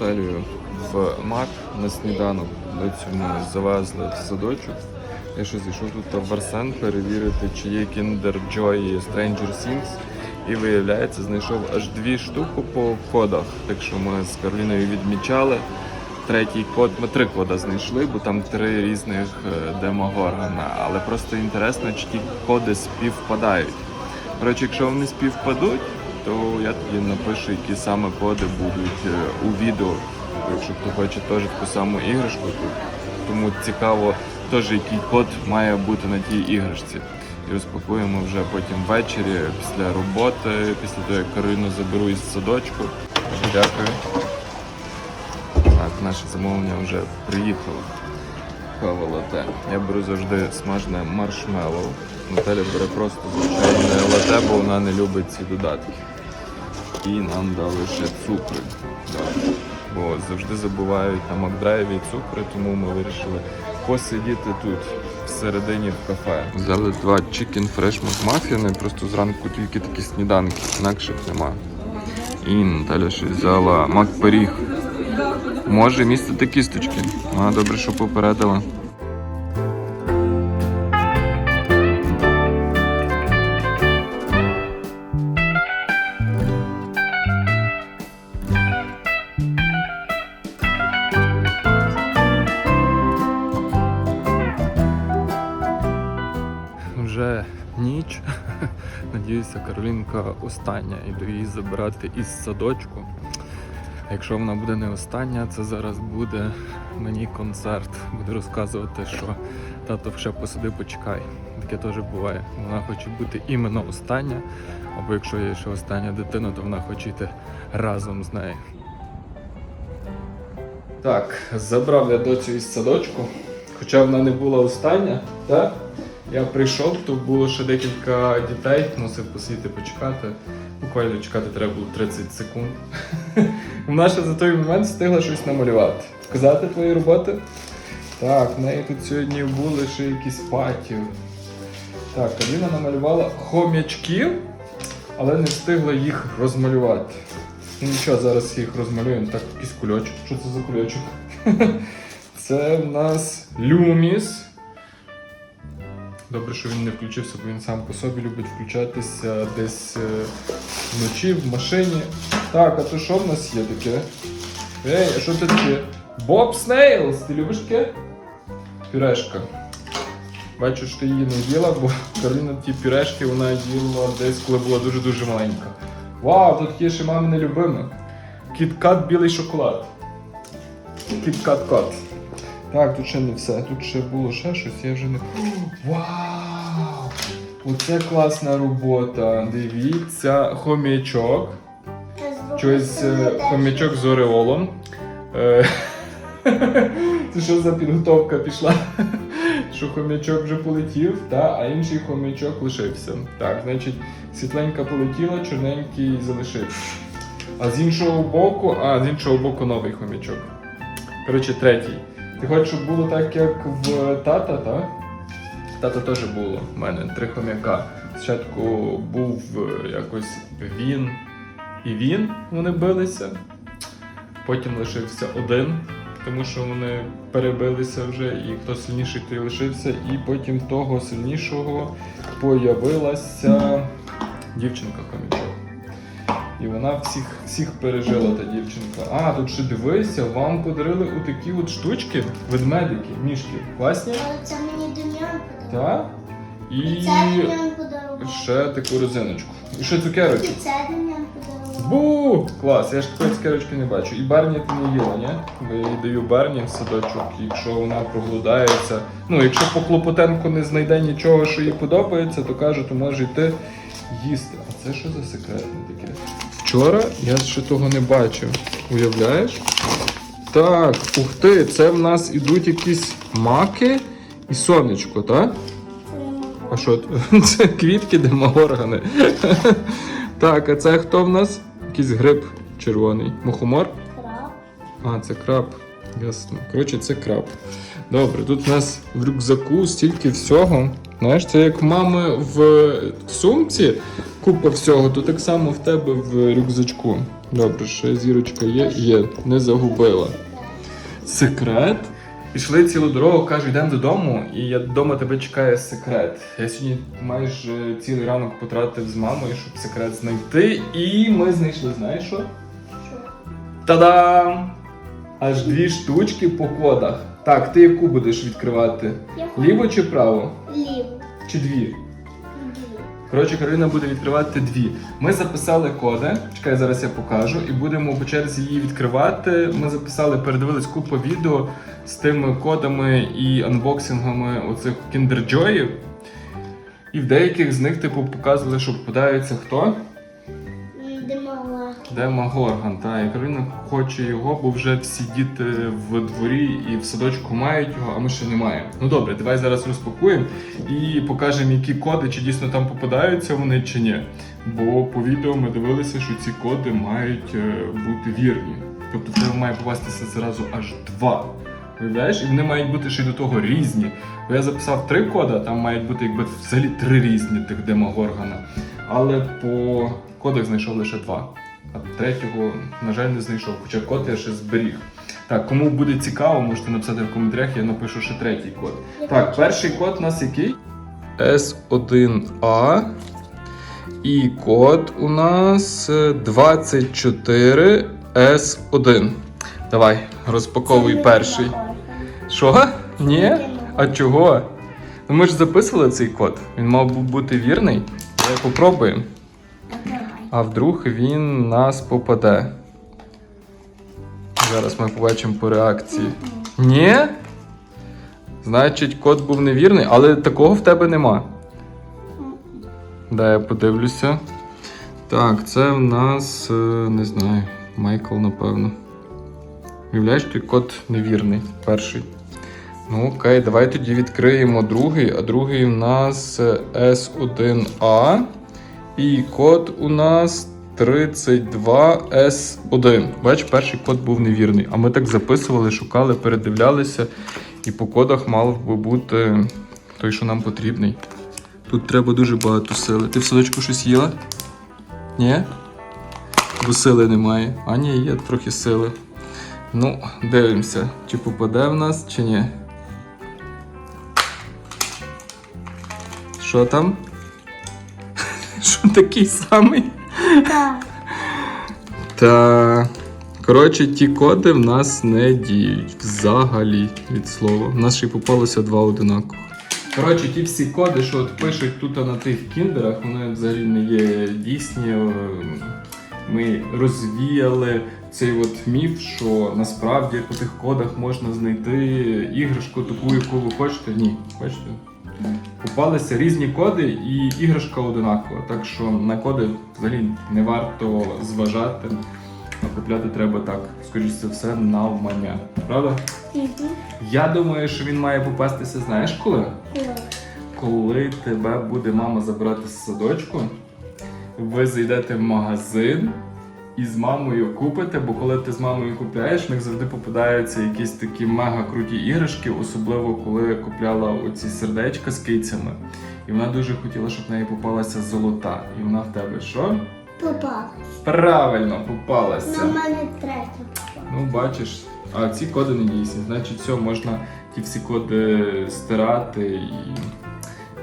Наталією в Мак на сніданок. Доцю ми завезли в садочок. Я ще зайшов тут в Арсен перевірити, чи є Kinder Joy і Stranger Things. І виявляється, знайшов аж дві штуки по кодах. Так що ми з Кароліною відмічали. Третій код, ми три кода знайшли, бо там три різних е, демогоргана. Але просто інтересно, чи ті коди співпадають. Коротше, якщо вони співпадуть, то я тоді напишу, які саме коди будуть е, у відео. Якщо хто хоче теж таку саму іграшку, то тому цікаво теж, який код має бути на тій іграшці. І розпакуємо вже потім ввечері, після роботи, після того, як Кароліну заберу із садочку. Дякую. Так, наше замовлення вже приїхало. Кава лате. Я беру завжди смажене маршмеллоу. Наталя бере просто звичайне лате, бо вона не любить ці додатки. І нам дали ще цукри. Бо завжди забувають на Макдрайві цукри, тому ми вирішили посидіти тут всередині в кафе. Взяли два Chicken Fresh McMuffin, просто зранку тільки такі сніданки, інакших нема. І Наталя ще взяла мак-пиріг. Може містити кісточки. А, добре, що попередила. Надіюся, Каролінка остання. Іду її забирати із садочку. А Якщо вона буде не остання, це зараз буде мені концерт. Буду розказувати, що тато ще посиди, почекай. Таке теж буває. Вона хоче бути іменно остання, або якщо є ще остання дитина, то вона хоче йти разом з нею. Так, забрав я доцю із садочку, хоча вона не була остання, так? Я прийшов, тут було ще декілька дітей, мусив посидіти почекати. Буквально чекати треба було 30 секунд. Вона ще за той момент встигла щось намалювати. Сказати твої роботи? Так, в неї тут сьогодні були ще якісь патів. Так, Аліна намалювала хомячків, але не встигла їх розмалювати. Ну нічого, зараз їх розмалюємо. Так, якийсь кульочок. Що це за кульочок? Це в нас люміс. Добре, що він не включився, бо він сам по собі любить включатися десь е, вночі в машині. Так, а то що в нас є таке? Ей, а що це таке? Боб Снейлс! Ти любиш таке? Пюрешка. Бачу, що ти її не їла, бо Кароліна ті пюрешки вона їла десь, коли була дуже-дуже маленька. Вау, тут є ще мамине любиме. Кіткат білий шоколад. Кіткат кот. Так, тут ще не все. Тут ще було ще щось, я вже не. Вау! Оце класна робота. Дивіться, хомячок. Щось е, хомячок з ореолом. Е, Це що за підготовка пішла? Що хомячок вже полетів, та, а інший хомячок лишився. Так, значить, світленька полетіла, чорненький залишився. А з іншого боку, а з іншого боку новий хомячок. Коротше, третій. Ти хочеш, щоб було так, як в тата, так? Тата теж було в мене три хомяка. Спочатку був е, якось він і він, вони билися. Потім лишився один, тому що вони перебилися вже, і хто сильніший, той лишився. І потім того сильнішого появилася дівчинка хомячок. І вона всіх, всіх пережила та дівчинка. А, тут ще дивися, вам подарили отакі от штучки, ведмедики, мішки. Класні? Але це мені Дем'ян подарував. Так? І Це Дем'ян подарував. ще таку розиночку. І ще цукерочку. І це Дем'ян подарував. Бу! Клас, я ж такої цукерочки не бачу. І Барні ти не їла, ні? Бо я їй даю Барні в садочок, якщо вона проголодається. Ну, якщо по Клопотенку не знайде нічого, що їй подобається, то каже, то може йти їсти. А це що за секретне таке? Вчора я ще того не бачив. Уявляєш? Так, ух ти, це в нас ідуть якісь маки і сонечко, так? А що? це? Квітки демогоргани. Так, а це хто в нас? Якийсь гриб червоний. Мухомор? Краб. А, це краб. Ясно. Коротше, це краб. Добре, тут у нас в рюкзаку стільки всього. Знаєш, це як мами в сумці купа всього, то так само в тебе в рюкзачку. Добре, ще зірочка є, є, не загубила. Секрет. Пішли цілу дорогу, кажу, йдемо додому, і я вдома тебе чекає секрет. Я сьогодні майже цілий ранок потратив з мамою, щоб секрет знайти. І ми знайшли, знаєш що? Та-дам! Аж дві штучки по кодах. Так, ти яку будеш відкривати? Ліво чи право? Ліво. Чи дві? Коротше, Кароліна буде відкривати дві. Ми записали коди. Чекай, зараз я покажу, і будемо по черзі її відкривати. Ми записали, передивились купу відео з тими кодами і анбоксингами оцих кіндерджоїв. І в деяких з них, типу, показували, що попадається хто? М, Дема Горган. Та, і Кароліна хоче його, бо вже всі діти в дворі і в садочку мають його, а ми ще не маємо. Ну добре, давай зараз розпакуємо і покажемо, які коди, чи дійсно там попадаються вони чи ні. Бо по відео ми дивилися, що ці коди мають е, бути вірні. Тобто в тебе має попастися зразу аж два. Уявляєш? І вони мають бути ще й до того різні. Бо я записав три коди, а там мають бути якби взагалі три різні тих демогоргана. Але по кодах знайшов лише два. А третього, на жаль, не знайшов. Хоча код я ще зберіг. Так, кому буде цікаво, можете написати в коментарях, я напишу ще третій код. Так, перший код у нас який? S1A. І код у нас е, 24S1. Давай, розпаковуй перший. Що? Ні? А чого? Ну ми ж записували цей код. Він мав бути вірний. Давай попробуємо. А вдруг він нас попаде. Зараз ми побачимо по реакції. Ні? Значить, код був невірний, але такого в тебе нема. Дай я подивлюся. Так, це в нас, е, не знаю, Майкл, напевно. Уявляєш, той код невірний, перший. Ну окей, давай тоді відкриємо другий, а другий у нас е, S1A. І код у нас 32S1. Бач, перший код був невірний. А ми так записували, шукали, передивлялися, і по кодах мав би бути той, що нам потрібний. Тут треба дуже багато сили. Ти в садочку щось їла? Ні? Бо сили немає. А ні, є трохи сили. Ну, дивимося, чи попаде в нас, чи ні. Що там? Що такий самий? Так. Та. Коротше, ті коди в нас не діють взагалі від слова. У нас ще й попалося два одинакових. Коротше, ті всі коди, що от пишуть тут на тих кіндерах, вони взагалі не є дійсні. Е, Ми розвіяли цей от міф, що насправді по тих кодах можна знайти іграшку таку, яку ви хочете. Ні, бачите? Попалися різні коди і іграшка одинакова. Так що на коди взагалі не варто зважати, а купляти треба так, скоріш за все, навмання. Правда? Я думаю, що він має попастися, знаєш коли? Коли? Коли тебе буде мама забирати з садочку, ви зайдете в магазин і з мамою купите, бо коли ти з мамою купляєш, в них завжди попадаються якісь такі мега круті іграшки, особливо коли купляла оці сердечка з кицями. І вона дуже хотіла, щоб в неї попалася золота. І вона в тебе що? Попав. Правильно попалася. На мене третя. Ну, бачиш, а ці коди не дійсні. Значить, все, можна ті всі коди стирати і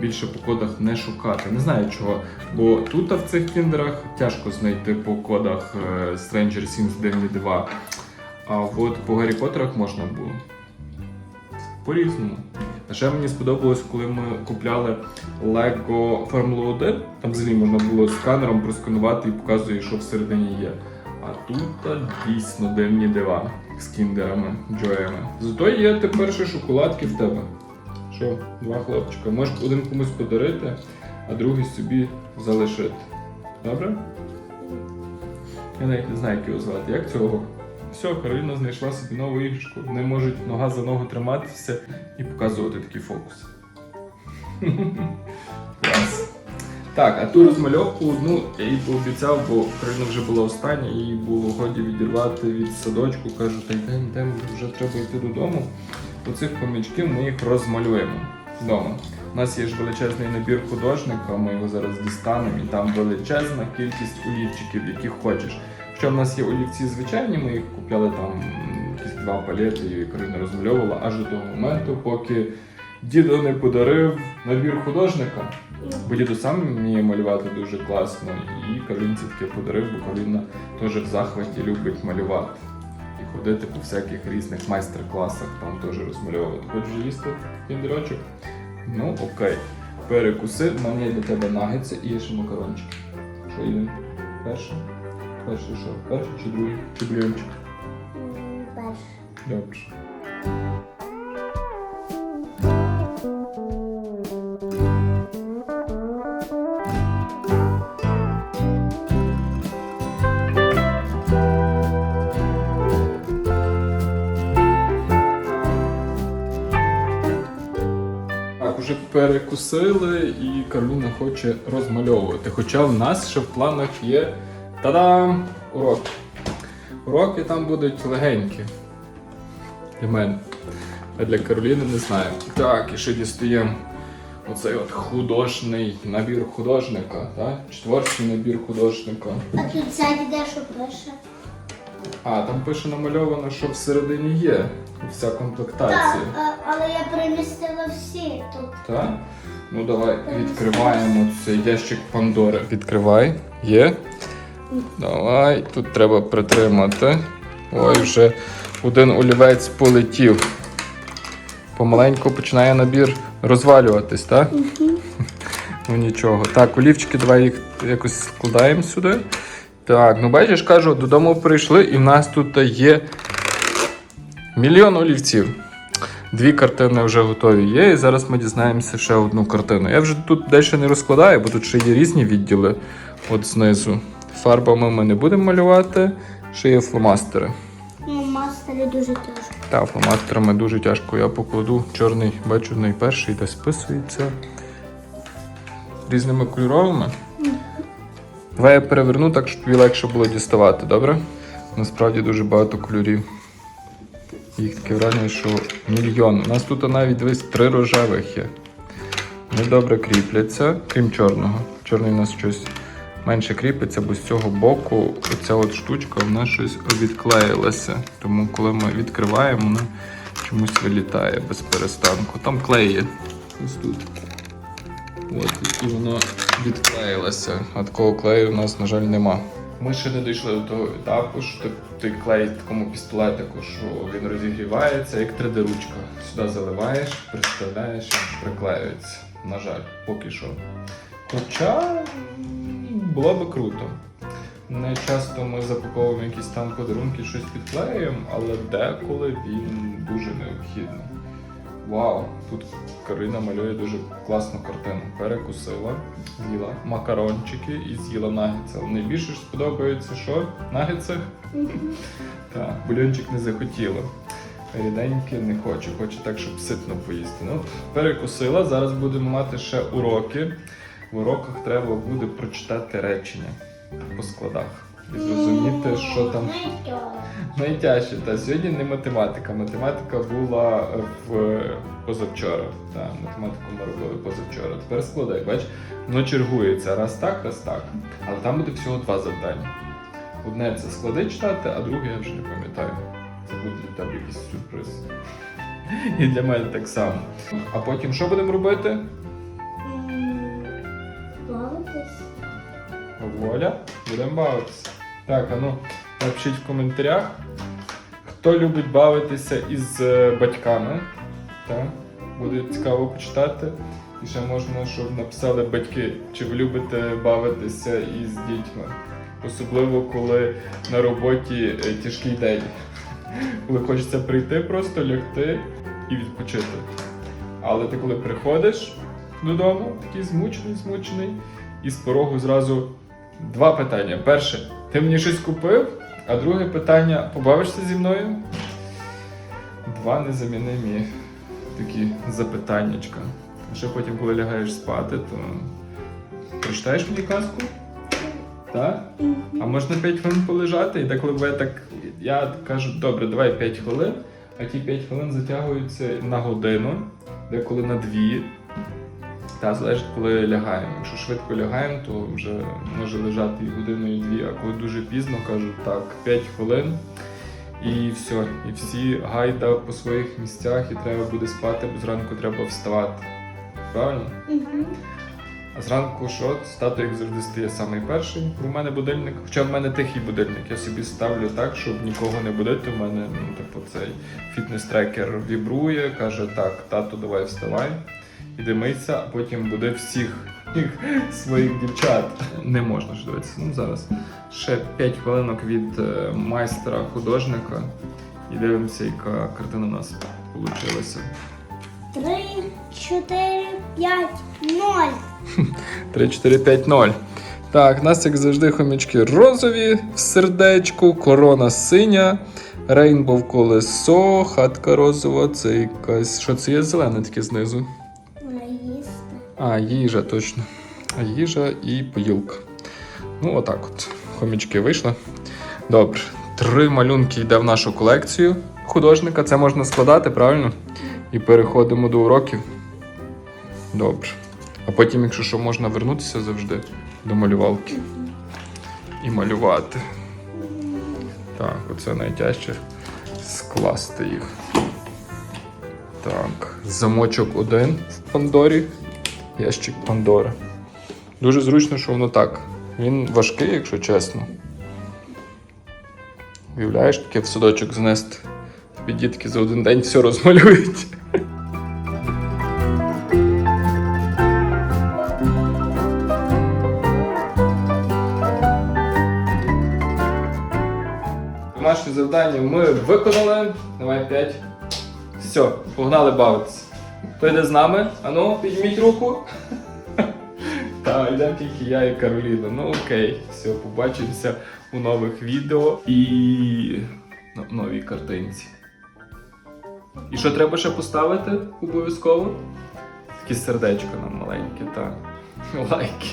більше по кодах не шукати. Не знаю чого. Бо тут в цих кіндерах тяжко знайти по кодах е, Stranger Things Дивні дива. А от по Гаррі Поттерах можна було. По-різному. А ще мені сподобалось, коли ми купляли Lego 1. Там взагалі можна було сканером просканувати і показує, що всередині є. А тут дійсно дивні дива з кіндерами, джоями. Зато є тепер ще шоколадки в тебе. Що, два хлопчика. Можеш один комусь подарити, а другий собі залишити. Добре? Я навіть не знаю, як його звати. Як цього? Все, Кароліна знайшла собі нову іграшку. Вони можуть нога за ногу триматися і показувати такі фокуси. Клас. Так, а ту розмальовку одну я їй пообіцяв, бо Кароліна вже була остання, їй було годі відірвати від садочку. Кажу, та йдемо, йдемо, вже треба йти додому. Оцих хомячків ми їх розмалюємо вдома. У нас є ж величезний набір художника, ми його зараз дістанемо, і там величезна кількість олівчиків, яких хочеш. Якщо в нас є олівці звичайні, ми їх купляли там якісь два палети, і Карина розмальовувала аж до того моменту, поки дідо не подарив набір художника. Бо дідо сам вміє малювати дуже класно, і Каролінці таке подарив, бо Кароліна теж в захваті любить малювати. Ходити по всяких різних майстер-класах, там теж розмальовувати. Хочеш їсти кіндерочок? Ну, окей. Перекуси, в мене є для тебе нагетси і є ще макарончики. Що їдемо? Перше? Перше що? Перше чи другий? Чи бульончик? Перший. Перше. Добре. Перекусили і Кароліна хоче розмальовувати. Хоча в нас ще в планах є та-дам! Уроки. Уроки там будуть легенькі. Для мене. А для Кароліни не знаю. Так, і ще дістаємо оцей от художний набір художника, так? Четвертий набір художника. А тут ззаді де що пише? А, там пише намальовано, що всередині є вся комплектація. а- але я перемістила всі тут. Так? Ну давай відкриваємо цей ящик Пандори. Відкривай. Є. Давай, тут треба притримати. Ой, вже один олівець полетів. Помаленьку починає набір розвалюватись, так? Ну нічого. Так, олівчики, давай їх якось складаємо сюди. Так, ну бачиш, кажу, додому прийшли, і в нас тут є мільйон олівців. Дві картини вже готові є, і зараз ми дізнаємося ще одну картину. Я вже тут дещо не розкладаю, бо тут ще є різні відділи от знизу. Фарбами ми не будемо малювати, ще є фломастери. Ну, мастері дуже тяжко. Та, фломастерами дуже тяжко. Я покладу чорний, бачу, найперший, де списується різними кольоровими. Давай я переверну так, щоб тобі легше було діставати, добре? Насправді дуже багато кольорів. Їх таке враження, що мільйон. У нас тут навіть дивись три рожевих є. Вони добре кріпляться, крім чорного. Чорний у нас щось менше кріпиться, бо з цього боку оця от штучка вона щось відклеїлася. Тому коли ми відкриваємо, вона чомусь вилітає без перестанку. Там клей. Ось тут. От, і воно відклеїлося. А такого клею у нас, на жаль, нема. Ми ще не дійшли до того етапу, що ти, ти клеїш в такому пістолетику, що він розігрівається, як 3D-ручка. Сюди заливаєш, приставляєш приклеюється. На жаль, поки що. Хоча було би круто. Не часто ми запаковуємо якісь там подарунки, щось підклеюємо, але деколи він дуже необхідний. Вау, тут Карина малює дуже класну картину. Перекусила, з'їла макарончики і з'їла нагетси. Найбільше ж сподобається, що нагетси? Так, бульончик не захотіла. Ріденьке не хочу, хочу так, щоб ситно поїсти. Ну, перекусила, зараз будемо мати ще уроки. В уроках треба буде прочитати речення по складах. І зрозуміти, що там Найтяжче, та сьогодні не математика. Математика була в позавчора. Та, математику ми робили позавчора. Тепер складай, бач, воно чергується раз так, раз так. Але там буде всього два завдання. Одне це склади читати, а друге я вже не пам'ятаю. Це буде для тебе якийсь сюрприз. І для мене так само. А потім що будемо робити? Бавитись. Воля, будемо бавитися. Так, а ну напишіть в коментарях, хто любить бавитися із е, батьками. Так? Буде цікаво почитати. І ще можна, щоб написали батьки, чи ви любите бавитися із дітьми. Особливо, коли на роботі е, тяжкий день. Коли хочеться прийти, просто лягти і відпочити. Але ти коли приходиш додому, такий змучений, змучений, і з порогу зразу два питання. Перше, ти мені щось купив? А друге питання, побавишся зі мною? Два незамінимі такі запитаннячка. А ще потім, коли лягаєш спати, то прочитаєш мені казку? Так? А можна 5 хвилин полежати, і деколи буває так, я кажу, добре, давай 5 хвилин, а ті 5 хвилин затягуються на годину, деколи на 2. Та залежить, коли лягаємо. Якщо швидко лягаємо, то вже може лежати і годину, і дві, а коли дуже пізно кажуть, так, 5 хвилин. І все, і всі гайда по своїх місцях, і треба буде спати, бо зранку треба вставати. Правильно? Угу. А зранку що? Стати, як завжди, стає самий перший. У мене будильник. Хоча в мене тихий будильник. Я собі ставлю так, щоб нікого не будити. У мене, ну, типу, цей фітнес-трекер вібрує, каже: так, тато, давай вставай. Іди мийся, а потім буде всіх своїх дівчат. Не можна ж дивитися. Ну зараз ще 5 хвилинок від е, майстра художника. І дивимося, яка картина у нас вийшла. Три, чотири, п'ять, ноль. 3, 4, 5, 0. Так, у нас, як завжди, хомячки розові в сердечку, корона синя, рейнбов колесо, хатка розова, це якась. Що це є зелене таке знизу? А, їжа, точно. Їжа і поїлка. Ну, отак от. Хомячки вийшли. Добре. Три малюнки йде в нашу колекцію художника. Це можна складати, правильно? І переходимо до уроків. Добре. А потім, якщо що, можна вернутися завжди до малювалки. І малювати. Так, оце найтяжче скласти їх. Так, замочок один в Пандорі. Ящик Пандори. Дуже зручно, що воно так. Він важкий, якщо чесно. Уявляєш, таке в садочок занести. Тобі дітки за один день все розмалюють. Домашнє завдання ми виконали. Давай п'ять. Все, погнали бавитися. Хто йде з нами? Ану, підніміть руку. Так, йдемо тільки я і Кароліна. Ну окей, все, побачимося у нових відео і на новій картинці. І що треба ще поставити обов'язково? Такі сердечко нам маленьке, так. Лайки.